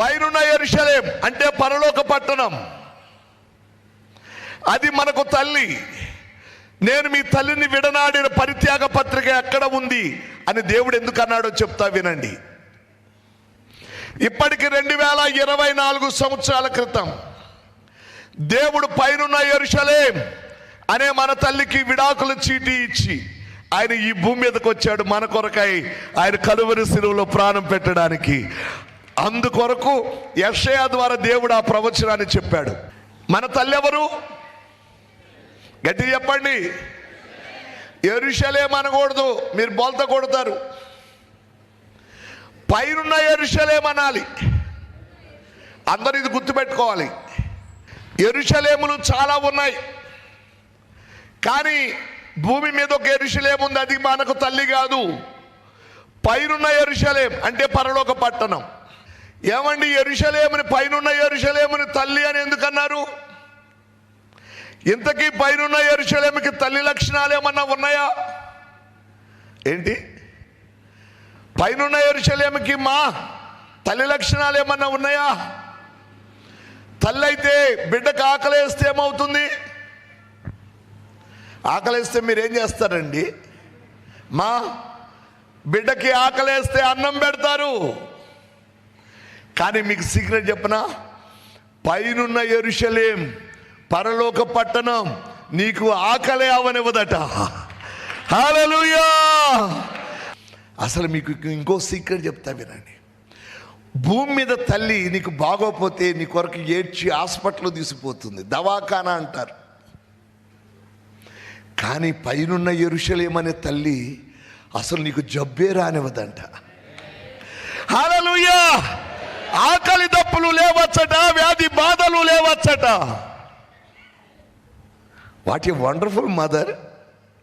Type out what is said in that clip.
పైనున్న ఎరుషలేం అంటే పరలోక పట్టణం. అది మనకు తల్లి. నేను మీ తల్లిని విడనాడిన పరిత్యాగ పత్రిక ఎక్కడ ఉంది అని దేవుడు ఎందుకు అన్నాడో చెప్తా వినండి. ఇప్పటికి రెండు వేల ఇరవై నాలుగు సంవత్సరాల క్రితం దేవుడు పైనున్న ఎరుషలేం అనే మన తల్లికి విడాకుల చీటీ ఇచ్చి ఆయన ఈ భూమి మీదకి వచ్చాడు మన కొరకై. ఆయన కలువరి శిలువలో ప్రాణం పెట్టడానికి. అందుకొరకు యషయా ద్వారా దేవుడు ఆ ప్రవచనాన్ని చెప్పాడు. మన తల్లి ఎవరు? గట్టి చెప్పండి. ఎరుషలేం అనకూడదు. మీరు బోల్త కొడతారు. పైరున్న ఎరుషలేం అనాలి. అందరూ ఇది గుర్తుపెట్టుకోవాలి. ఎరుషలేములు చాలా ఉన్నాయి. కానీ భూమి మీద ఒక ఎరుషలేం ఉంది. అది మనకు తల్లి కాదు. పైరున్న ఎరుషలేం అంటే పరలోక పట్టణం. ఏమండి ఎరుషలేమని పైనున్న ఎరుషలేమని తల్లి అని ఎందుకన్నారు? ఇంతకీ పైనున్న ఎరుషలేమికి తల్లి లక్షణాలు ఏమన్నా ఉన్నాయా? ఏంటి? పైనున్న ఎరుషలేమికి మా తల్లి లక్షణాలు ఏమన్నా ఉన్నాయా? తల్లి అయితే బిడ్డకు ఆకలేస్తే ఏమవుతుంది? ఆకలేస్తే మీరేం చేస్తారండి? మా బిడ్డకి ఆకలేస్తే అన్నం పెడతారు. కానీ మీకు సీక్రెట్ చెప్పనా? పైనున్న ఎరుషలేం పరలోక పట్టణం నీకు ఆకలే అవనివ్వదట. హల్లెలూయా అసలు మీకు ఇంకో సీక్రెట్ చెప్తా వినండి. భూమి మీద తల్లి నీకు బాగోపోతే నీ కొరకు ఏడ్చి హాస్పిటల్లో తీసిపోతుంది. దవాఖానా అంటారు. కానీ పైనున్న ఎరుషలేమనే తల్లి అసలు నీకు జబ్బే రానివ్వదంట. హల్లెలూయా బాధలు లేవచ్చట వాట్ ఏ వండర్ఫుల్ మదర్